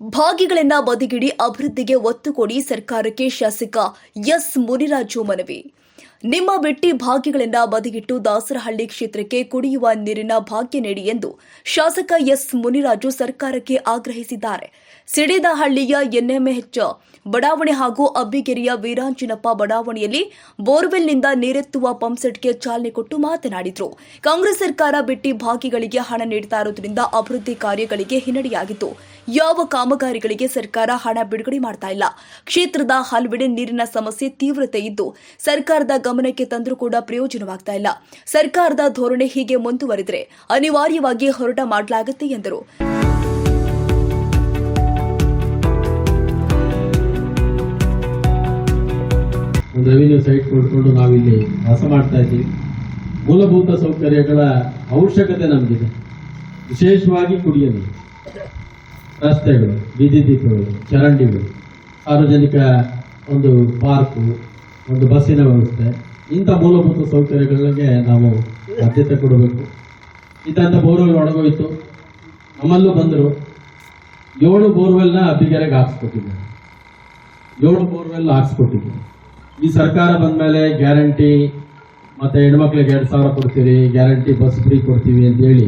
ಭಾಗಿಗಳನ್ನ ಬದಿಗಿಡಿ ಅಭಿವೃದ್ಧಿಗೆ ಒತ್ತು ಕೊಡಿ ಸರ್ಕಾರಕ್ಕೆ ಶಾಸಕ ಎಸ್ ಮುನಿರಾಜು ಮನವಿ. ನಿಮ್ಮ ಬಿಟ್ಟಿ ಭಾಗ್ಯಗಳಿಂದ ಬದಿಗಿಟ್ಟು ದಾಸರಹಳ್ಳಿ ಕ್ಷೇತ್ರಕ್ಕೆ ಕುಡಿಯುವ ನೀರಿನ ಭಾಗ್ಯ ನೀಡಿ ಎಂದು ಶಾಸಕ ಎಸ್ ಮುನಿರಾಜು ಸರ್ಕಾರಕ್ಕೆ ಆಗ್ರಹಿಸಿದ್ದಾರೆ. ಸಿಡಿದಹಳ್ಳಿಯ ಎನ್ಎಂಎಚ್ ಬಡಾವಣೆ ಹಾಗೂ ಅಬ್ಬಿಗೆರೆಯ ವೀರಾಂಚಿನಪ್ಪ ಬಡಾವಣೆಯಲ್ಲಿ ಬೋರ್ವೆಲ್ನಿಂದ ನೀರೆತ್ತುವ ಪಂಪ್ಸೆಟ್ಗೆ ಚಾಲನೆ ಕೊಟ್ಟು ಮಾತನಾಡಿದರು. ಕಾಂಗ್ರೆಸ್ ಸರ್ಕಾರ ಬಿಟ್ಟಿ ಭಾಗಿಗಳಿಗೆ ಹಣ ನೀಡ್ತಾ ಇರುವುದರಿಂದ ಅಭಿವೃದ್ಧಿ ಕಾರ್ಯಗಳಿಗೆ ಹಿನ್ನಡೆಯಾಗಿತ್ತು ಯಾವ ಕಾಮಗಾರಿಗಳಿಗೆ ಸರ್ಕಾರ ಹಣ ಬಿಡುಗಡೆ ಮಾಡ್ತಾ ಇಲ್ಲ. ಕ್ಷೇತ್ರದ ಹಲವೆಡೆ ನೀರಿನ ಸಮಸ್ಯೆ ತೀವ್ರತೆ ಇದ್ದು, ಸರ್ಕಾರದ ಗಮನಕ್ಕೆ ತಂದರೂ ಕೂಡ ಪ್ರಯೋಜನವಾಗ್ತಾ ಇಲ್ಲ. ಸರ್ಕಾರದ ಧೋರಣೆ ಹೀಗೆ ಮುಂದುವರೆದರೆ ಅನಿವಾರ್ಯವಾಗಿ ಹೊರಟ ಮಾಡಲಾಗುತ್ತೆ ಎಂದರು. ಸೈಟ್ ಕೊಡ್ಕೊಂಡು ನಾವಿಲ್ಲಿ ಮಾಡ್ತಾ ಇದ್ದೀವಿ. ಮೂಲಭೂತ ಸೌಕರ್ಯಗಳ ಅವಶ್ಯಕತೆ ನಮಗಿದೆ. ವಿಶೇಷವಾಗಿ ಕುಡಿಯ ನೀರು ರಸ್ತೆಗಳು ಬೀದಿ ದೀಪಗಳು ಚರಂಡಿಗಳು, ಸಾರ್ವಜನಿಕ ಒಂದು ಪಾರ್ಕು ಒಂದು ಬಸ್ಸಿನ ವ್ಯವಸ್ಥೆ. ಇಂಥ ಮೂಲಭೂತ ಸೌಕರ್ಯಗಳಿಗೆ ನಾವು ಆದ್ಯತೆ ಕೊಡಬೇಕು. ಇದ್ದಂಥ ಬೋರ್ವೆಲ್ ಒಡಗೋಯ್ತು ನಮ್ಮಲ್ಲೂ ಬಂದರು. ಏಳು ಬೋರ್ವೆಲ್ನ ಅಬ್ಬಿಗೆರೆಗೆ ಹಾಕ್ಸ್ಕೊಟ್ಟಿದ್ದಾರೆ. ಏಳು ಬೋರ್ವೆಲ್ ಹಾಕ್ಸ್ಕೊಟ್ಟಿದ್ದೆ ಈ ಸರ್ಕಾರ ಬಂದ್ಮೇಲೆ ಗ್ಯಾರಂಟಿ, ಮತ್ತು ಹೆಣ್ಮಕ್ಳಿಗೆ ಎರಡು ಸಾವಿರ ಕೊಡ್ತೀರಿ, ಗ್ಯಾರಂಟಿ ಬಸ್ ಫ್ರೀ ಕೊಡ್ತೀವಿ ಅಂತ ಹೇಳಿ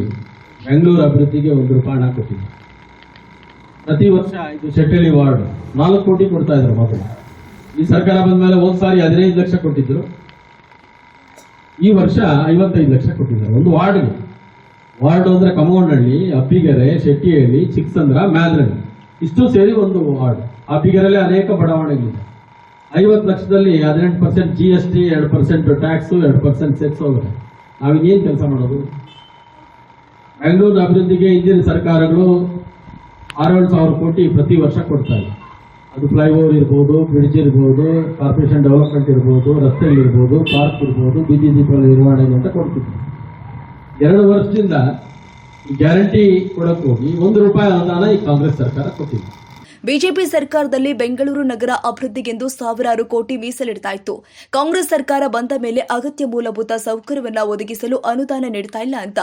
ಬೆಂಗಳೂರು ಅಭಿವೃದ್ಧಿಗೆ ಒಂದು ರೂಪಾಯಿ ಹಣ ಕೊಟ್ಟಿದ್ದೀವಿ ಪ್ರತಿ ವರ್ಷ ಇದು ಶೆಟ್ಟಳ್ಳಿ ವಾರ್ಡ್ ನಾಲ್ಕು ಕೋಟಿ ಕೊಡ್ತಾ ಇದ್ರು ಮೊದಲು ಈ ಸರ್ಕಾರ ಬಂದ್ಮೇಲೆ ಒಂದ್ ಸಾರಿ ಹದಿನೈದು ಲಕ್ಷ ಕೊಟ್ಟಿದ್ರು. ಈ ವರ್ಷ ಐವತ್ತೈದು ಲಕ್ಷ ಕೊಟ್ಟಿದ್ದಾರೆ. ಒಂದು ವಾರ್ಡ್ಗೆ. ವಾರ್ಡ್ ಅಂದ್ರೆ ಕಮಗೊಂಡಹಳ್ಳಿ ಅಬ್ಬಿಗೆರೆ ಶೆಟ್ಟಿಹಳ್ಳಿ, ಚಿಕ್ಕಸಂದ್ರ, ಮ್ಯಾದ್ರಳ್ಳಿ. ಇಷ್ಟು ಸೇರಿ ಒಂದು ವಾರ್ಡ್. ಅಪ್ಪಿಗೆರೆಯಲ್ಲಿ ಅನೇಕ ಬಡಾವಣೆಗಳಿದೆ. ಐವತ್ತು ಲಕ್ಷದಲ್ಲಿ ಹದಿನೆಂಟು ಪರ್ಸೆಂಟ್ ಜಿ ಎಸ್ ಟಿ ಎರಡು ಪರ್ಸೆಂಟ್ ಟ್ಯಾಕ್ಸು ಎರಡು ಪರ್ಸೆಂಟ್ ಸೆಕ್ಸ್ ಹೋಗುತ್ತೆ. ನಾವಿನ್ನೇನು ಕೆಲಸ ಮಾಡೋದು? ಬೆಂಗಳೂರು ಅಭಿವೃದ್ಧಿಗೆ ಹಿಂದಿನ ಸರ್ಕಾರಗಳು ಆರೇಳು ಸಾವಿರ ಕೋಟಿ ಪ್ರತಿ ವರ್ಷ ಕೊಡ್ತಾ ಇದೆ ಅದು ಫ್ಲೈಓವರ್ ಇರ್ಬೋದು ಬ್ರಿಡ್ಜ್ ಇರ್ಬೋದು ಕಾರ್ಪೊರೇಷನ್ ಡೆವಲಪ್ಮೆಂಟ್ ಇರ್ಬೋದು, ರಸ್ತೆಗಳಿರ್ಬೋದು ಪಾರ್ಕ್ ಇರ್ಬೋದು, ಬೀದಿ ದೀಪಗಳ ನಿರ್ವಹಣೆಗೆ ಅಂತ ಕೊಡ್ತಿದ್ರು ಎರಡು ವರ್ಷದಿಂದ ಗ್ಯಾರಂಟಿ ಕೊಡಕ್ಕೆ ಹೋಗಿ ಒಂದು ರೂಪಾಯಿ ಅನುದಾನ ಈ ಕಾಂಗ್ರೆಸ್ ಸರ್ಕಾರ ಕೊಟ್ಟಿದೆ. ಬಿಜೆಪಿ ಸರ್ಕಾರದಲ್ಲಿ ಬೆಂಗಳೂರು ನಗರ ಅಭಿವೃದ್ಧಿಗೆಂದು ಸಾವಿರಾರು ಕೋಟಿ ಮೀಸಲಿಡ್ತಾ ಇತ್ತು ಕಾಂಗ್ರೆಸ್ ಸರ್ಕಾರ ಬಂದ ಮೇಲೆ ಅಗತ್ಯ ಮೂಲಭೂತ ಸೌಕರ್ಯವನ್ನ ಒದಗಿಸಲು ಅನುದಾನ ನೀಡ್ತಾ ಇಲ್ಲ ಅಂತ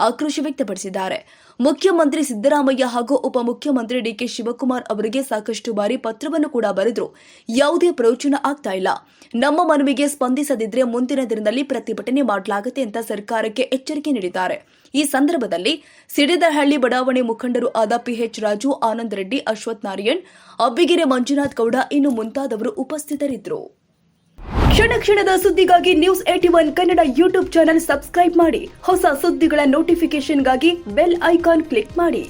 ಆಕ್ರೋಶ ವ್ಯಕ್ತಪಡಿಸಿದ್ದಾರೆ. ಮುಖ್ಯಮಂತ್ರಿ ಸಿದ್ದರಾಮಯ್ಯ ಹಾಗೂ ಉಪಮುಖ್ಯಮಂತ್ರಿ ಡಿಕೆ ಶಿವಕುಮಾರ್ ಅವರಿಗೆ ಸಾಕಷ್ಟು ಬಾರಿ ಪತ್ರವನ್ನು ಕೂಡ ಬರೆದ್ರು. ಯಾವುದೇ ಪ್ರಯೋಜನ ಆಗ್ತಾ ಇಲ್ಲ. ನಮ್ಮ ಮನವಿಗೆ ಸ್ಪಂದಿಸದಿದ್ರೆ ಮುಂದಿನ ದಿನದಲ್ಲಿ ಪ್ರತಿಭಟನೆ ಮಾಡಲಾಗುತ್ತೆ ಅಂತ ಸರ್ಕಾರಕ್ಕೆ ಎಚ್ಚರಿಕೆ ನೀಡಿದ್ದಾರೆ. ಈ ಸಂದರ್ಭದಲ್ಲಿ ಸಿಡಿದಹಳ್ಳಿ ಬಡಾವಣೆ ಮುಖಂಡರು ಆದ ಪಿಎಚ್ ರಾಜು, ಆನಂದ್ ರೆಡ್ಡಿ, ಅಶ್ವಥ್ ನಾರಾಯಣ್, ಅಬ್ಬಿಗೆರೆ ಮಂಜುನಾಥ್ ಗೌಡ ಇನ್ನು ಮುಂತಾದವರು ಉಪಸ್ಥಿತರಿದ್ದರು. ಕ್ಷಣ ಕ್ಷಣದ ಸುದ್ದಿಗಾಗಿ news eighty one Kannada YouTube channel subscribe ಮಾಡಿ. ಹೊಸ ಸುದ್ದಿಗಳ ನೋಟಿಫಿಕೇಶನ್ಗಾಗಿ ಬೆಲ್ ಐಕಾನ್ ಕ್ಲಿಕ್ ಮಾಡಿ.